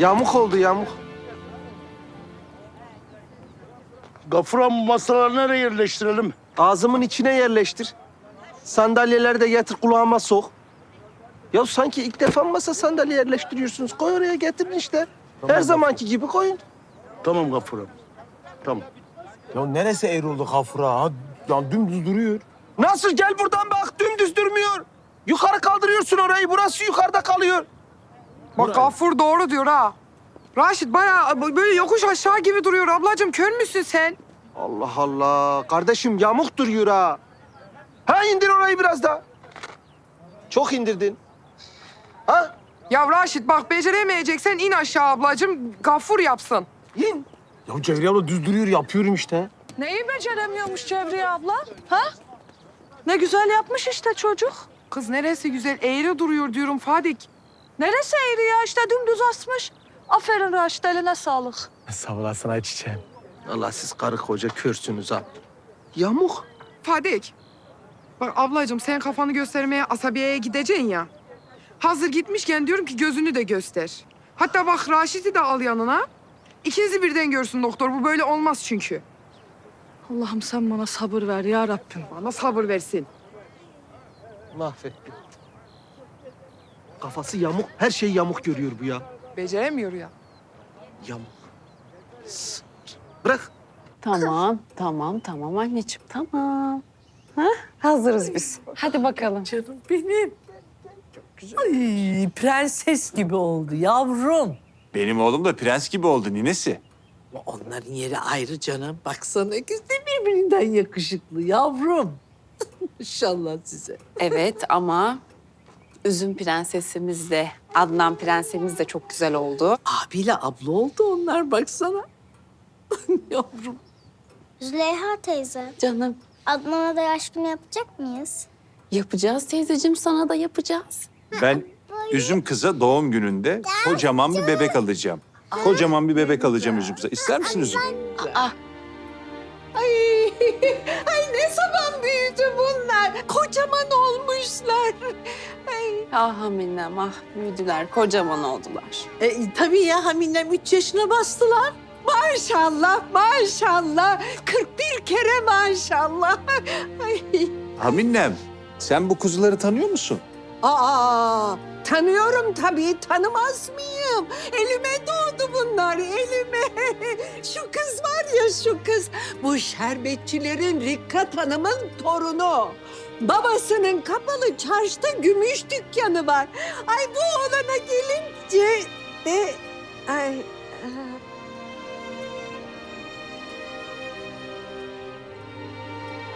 Yamuk oldu yamuk. Gafura bu masaları nereye yerleştirelim? Ağzımın içine yerleştir. Sandalyeleri de getir kulağıma sok. Ya sanki ilk defa masa sandalye yerleştiriyorsunuz. Koy oraya getirin işte. Her zamanki gibi koyun. Tamam Gafuram. Tamam. Ya neresi eğri oldu kafura? Ha, ya dümdüz duruyor. Nasıl gel buradan bak dümdüz durmuyor. Yukarı kaldırıyorsun orayı burası yukarıda kalıyor. Bak Gafur doğru diyor ha. Raşit bayağı böyle yokuş aşağı gibi duruyor ablacığım. Kör müsün sen? Allah Allah. Kardeşim yamuk duruyor ha. Ha indir orayı biraz daha. Çok indirdin. Ha? Ya Raşit bak beceremeyeceksen in aşağı ablacığım. Gafur yapsın. İn. Ya Cevriye abla düz duruyor yapıyorum işte. Neyi beceremiyormuş Cevriye abla? Ha? Ne güzel yapmış işte çocuk. Kız neresi güzel eğri duruyor diyorum Fadik. Neresi eğri ya işte dümdüz asmış. Aferin Raşit eline sağlık. Sağ olasın ay çiçeğim. Allah siz karı koca körsünüz ha. Yamuk. Fadik. Bak ablacığım sen kafanı göstermeye asabiyeye gideceksin ya. Hazır gitmişken diyorum ki gözünü de göster. Hatta bak Raşit'i de al yanına. İkinizi birden görsün doktor. Bu böyle olmaz çünkü. Allah'ım sen bana sabır ver ya Rabbim. Bana sabır versin. Mahvetti. Kafası yamuk. Her şeyi yamuk görüyor bu ya. Beceremiyor ya. Yamuk. Sır. Bırak. Tamam, tamam, tamam anneciğim, tamam. Ha? Hazırız biz. Hadi bakalım. Canım benim. Ay prenses gibi oldu yavrum. Benim oğlum da prens gibi oldu ninesi. Onların yeri ayrı canım. Baksana ikisi de birbirinden yakışıklı yavrum. İnşallah size. Evet ama Üzüm prensesimiz de, Adnan prensemiz de çok güzel oldu. Abiyle abla oldu onlar baksana. yavrum. Züleyha teyze, Canım Adnan'a da yaş günü yapacak mıyız? yapacağız teyzeciğim, sana da yapacağız. Ben üzüm kıza doğum gününde kocaman bir bebek alacağım. Kocaman bir bebek alacağım üzüm kıza. İster misin üzüm? Aa, Ay, ay ne zaman büyüdü bunlar. Kocaman olmuşlar. Ay. ah Haminem, ah büyüdüler, kocaman oldular. E, tabii ya Haminem üç yaşına bastılar. Maşallah, maşallah. 41 kere maşallah. Ay. Haminnem, sen bu kuzuları tanıyor musun? Aa, tanıyorum tabii. Tanımaz mıyım? Elime doğdu bunlar, elime. Şu kız var ya şu kız. Bu şerbetçilerin Rikkat Hanım'ın torunu. Babasının kapalı çarşıda gümüş dükkanı var. Ay bu oğlana gelince de... Ay...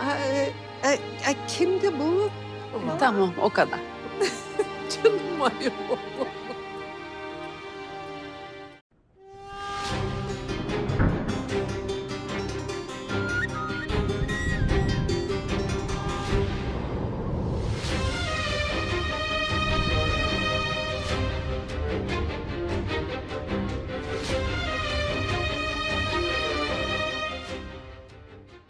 Ay, ay, ay, kimdi bu? Tamam, o kadar. Canım ayol.